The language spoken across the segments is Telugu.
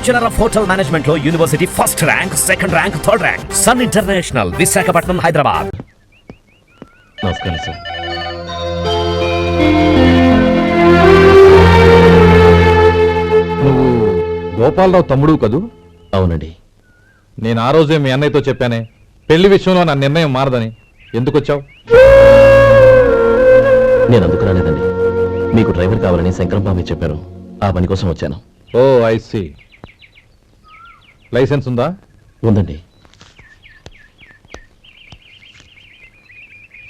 బ్యాచులర్ ఆఫ్ హోటల్ మేనేజ్మెంట్లో university first rank second rank third rank. Sun international Visakhapatnam Hyderabad. నమస్కారం సార్. నువ్వు గోపాలరావు తమ్ముడు కదూ? అవునండి. నేను ఆ రోజే మీ అన్నయ్యతో చెప్పానే పెళ్ళి విషయంలో నా నిర్ణయం మారదని. ఎందుకు వచ్చావు నేను అందుకు రాలేదండి. మీకు డ్రైవర్ కావాలని శంకరం బాబు చెప్పారు. ఆ పని కోసం వచ్చాను. ఓ ఐ సి. లైసెన్స్ ఉందా? ఉందండి.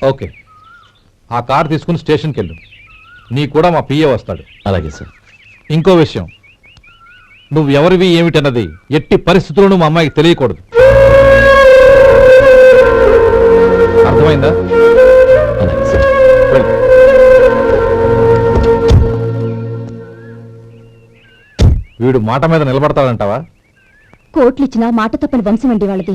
ఓకే. ఆ కార్ తీసుకుని స్టేషన్కి వెళ్ళు నీ కూడా మా పిఏ వస్తాడు. అలాగే సార్. ఇంకో విషయం. నువ్వు ఎవరివి ఏమిటన్నది ఎట్టి పరిస్థితుల్లోనూ మా అమ్మాయికి తెలియకూడదు. అర్థమైందా? అలాగే సార్. వెళ్ళు. వీడు మాట మీద నిలబడతాడంటావా? కోట్లిచ్చినా మాట తప్పని వంశం అండి వాళ్ళది.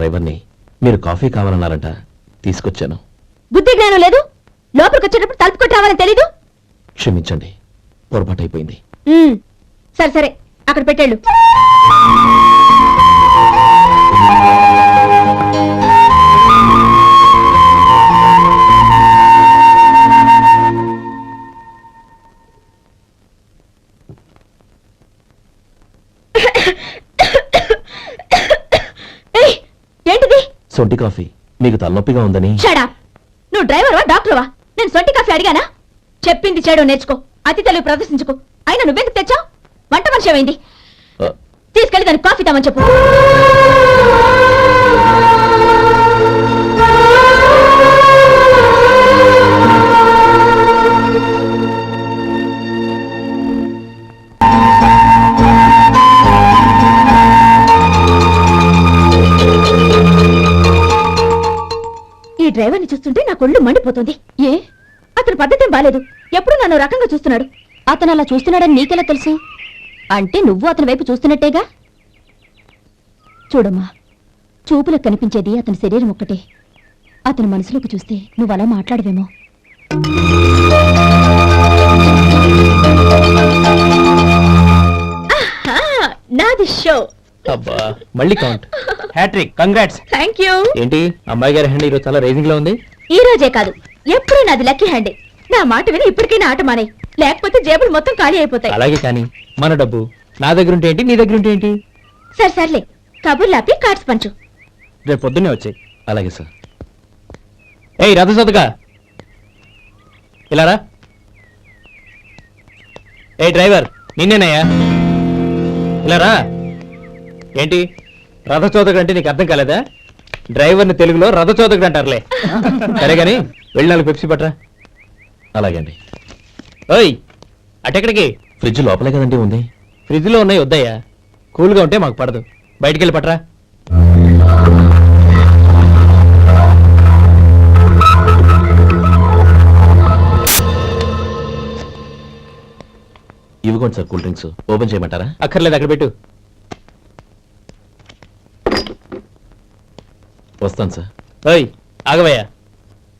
డ్రైవర్ని మీరు కాఫీ కావాలన్నారంట తీసుకొచ్చాను. బుద్ధి జ్ఞానం లేదు? లోపలికి వచ్చేటప్పుడు తలుపు కొట్టి రావాలని తెలీదు? క్షమించండి పొరపాటు అయిపోయింది ఉమ్, సరే సరే అక్కడ పెట్టేళ్ళు. సొంటి కాఫీ. మీకు తలనొప్పిగా ఉందని. షడా నువ్వు డ్రైవర్వా డాక్టర్వా నేను సొంటి కాఫీ అడిగానా? చెప్పింది చేయడం నేర్చుకో. అతి తెలివి ప్రదర్శించుకో. అయినా నువ్వెందుకు తెచ్చావు? వంట మనిషి ఏమైంది? తీసుకెళ్ళి దానికి కాఫీ తామని చెప్పు. చూస్తుంటే నా కొళ్ళు మండిపోతుంది. ఏ? అతని పద్ధతి బాలేదు. ఎప్పుడు నన్ను రకంగా చూస్తున్నాడు? అతను అలా చూస్తున్నాడని నీకెలా తెలుసు? అంటే నువ్వు అతని వైపు చూస్తున్నట్టేగా? చూడమ్మా చూపులకు కనిపించేది అతని శరీరం ఒక్కటే. అతని మనసులోకి చూస్తే నువ్వు అలా మాట్లాడవేమో. నాది షో. అబ్బా మళ్ళీ count hattrick congrats thank you ఏంటి అమ్మాయి గారి హ్యాండ్ ఈరోజు చాలా రైజింగ్లో ఉంది? ఈ రోజే కాదు ఎప్పుడూ నాది లక్కీ హ్యాండే నా మాట విని ఇప్పటికైనా ఆట మానే. లేకపోతే జేబులు మొత్తం ఖాళీ అయిపోతాయి. అలాగే కానీ మన డబ్బు నా దగ్గర ఉంటే ఏంటి నీ దగ్గర ఉంటే ఏంటి? సరే సర్లే. కబుర్లు ఆపి కార్డ్స్ పంచు. రేపు పొద్దున్నే వచ్చాయి. అలాగే సార్ ఏయ్ రథ సోదగా ఇలా రా. ఏ డ్రైవర్ నిన్నేనయ్యా. ఇలా రా. ఏంటి? రథచోదకుడు అంటే నీకు అర్థం కాలేదా? డ్రైవర్ని తెలుగులో రథచోదకుడు అంటారులే. సరే కానీ వెళ్ళి నాలుగు పెప్సీ పట్రా అలాగే అండి. ఓయ్ అటెక్కడికి? ఫ్రిడ్జ్ లోపలే కదండి ఉంది. ఫ్రిడ్జ్లో ఉన్నాయి వద్దయ్యా. కూల్గా ఉంటే మాకు పడదు. బయటికి వెళ్ళి పట్రా ఇవ్వకోండి సార్ కూల్ డ్రింక్స్. ఓపెన్ చేయమంటారా? అక్కర్లేదు అక్కడ పెట్టు. వస్తాను సార్. ఓయ్ ఆగవయ్యా.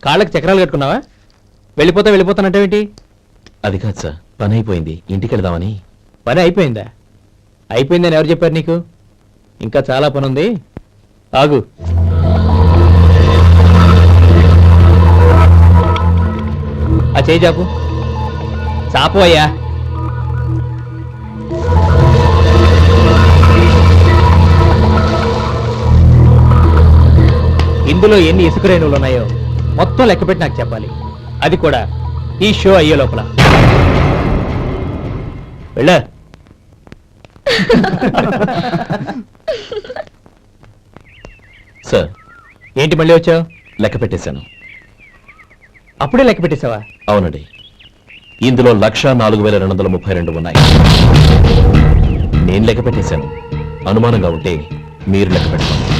కాళ్ళకి చక్రాలు కట్టుకున్నావా? వెళ్ళిపోతా వెళ్ళిపోతానంటావేంటి? అది కాదు సార్ పని అయిపోయింది. ఇంటికి వెళదామని. పని అయిపోయిందా? అయిపోయిందని ఎవరు చెప్పారు నీకు? ఇంకా చాలా పని ఉంది. ఆగు. ఆ చేయి చాపు. చాపు అయ్యా. ఇందులో ఎన్ని ఇసుక రేణువులు ఉన్నాయో మొత్తం లెక్కపెట్టి నాకు చెప్పాలి. అది కూడా ఈ షో అయ్యే లోపల. వెళ్ళా? సార్. ఏంటి మళ్ళీ వచ్చావు? లెక్క పెట్టేశాను. అప్పుడే లెక్క పెట్టేశావా? అవునండి. ఇందులో లక్ష నాలుగు వేల రెండు వందల ముప్పై రెండు ఉన్నాయి. నేను లెక్క పెట్టేశాను. అనుమానంగా ఉంటే మీరు లెక్క పెట్టండి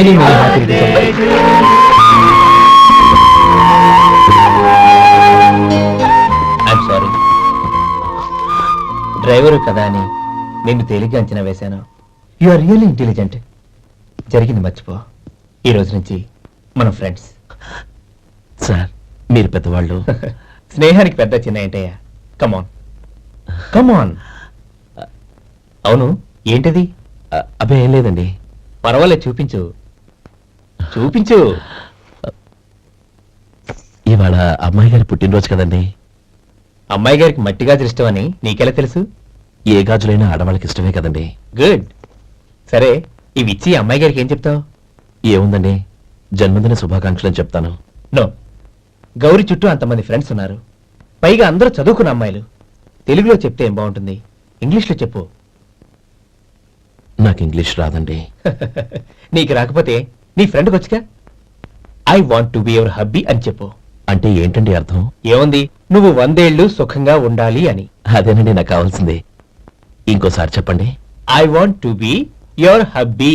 Very happy I'm sorry driver కదా అని నిన్ను తేలిగ్గా అంచనా వేశాను. యు ఆర్ రియల్లీ ఇంటెలిజెంట్ జరిగింది మర్చిపో. ఈ రోజు నుంచి మనం ఫ్రెండ్స్ సార్ మీరు పెద్దవాళ్ళు. స్నేహానికి పెద్ద చిన్న ఏంటయ్యా? కమాన్ కమాన్ అవును ఏంటది? అ- అబ్బే ఏం లేదండి. పర్వాలేదు చూపించు. చూపించు. ఇవాళ అమ్మాయి గారి పుట్టినరోజు కదండి. అమ్మాయి గారికి మట్టి గాజులు ఇష్టమని నీకెలా తెలుసు? ఏ గాజులైనా ఆడవాళ్ళకి ఇష్టమే కదండి. గుడ్. సరే ఇవి ఇచ్చి అమ్మాయి గారికి ఏం చెప్తావు? ఏముందండి? జన్మదిన శుభాకాంక్షలు అని చెప్తాను. నో. గౌరీ చుట్టూ అంతమంది ఫ్రెండ్స్ ఉన్నారు. పైగా అందరూ చదువుకున్న అమ్మాయిలు. తెలుగులో చెప్తే ఏం బాగుంటుంది? ఇంగ్లీష్లో చెప్పు. నాకు ఇంగ్లీష్ రాదండి. నీకు రాకపోతే నీ ఫ్రెండ్కి వచ్చిగా I want to be your hubby అని చెప్పు. అంటే ఏంటండి అర్థం? ఏముంది? నువ్వు వందేళ్ళు సుఖంగా ఉండాలి అని. అదేనండి నాకు కావాల్సింది. ఇంకోసారి చెప్పండి. I want to be your hubby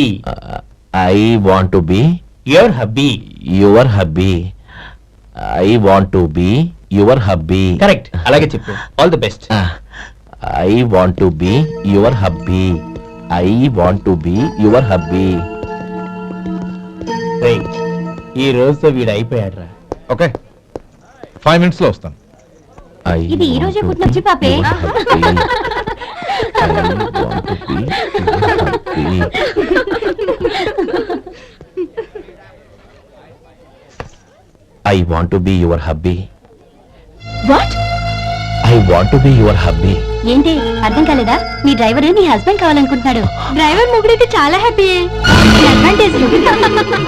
I want to be your hubby your hubby I want to be your hubby correct అలాగే చెప్పు. All the best I want to be your hubby I want to be your hubby ఈ రోజుతో వీడు అయిపోయాడు రా ఓకే. ఫైవ్ మినిట్స్లో వస్తాను. ఇది ఈ రోజే పుట్టిన వచ్చి పాపే. I want to be your hubby. What? I want to be your hubby. ఏంటి అర్థం కాలేదా? మీ డ్రైవర్ నీ హస్బెండ్ కావాలనుకుంటున్నాడు. డ్రైవర్ ముగ్గురైతే చాలా హ్యాపీ అడ్వాంటేజ్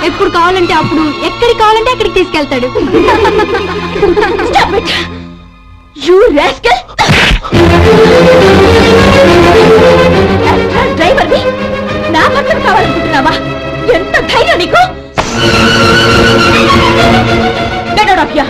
ఎప్పుడు కావాలంటే అప్పుడు ఎక్కడికి కావాలంటే అక్కడికి తీసుకెళ్తాడు. యూ డ్రైవర్ నా భర్తను కావాలనుకుంటున్నావా? ఎంత ధైర్యం నీకు? Get out of here!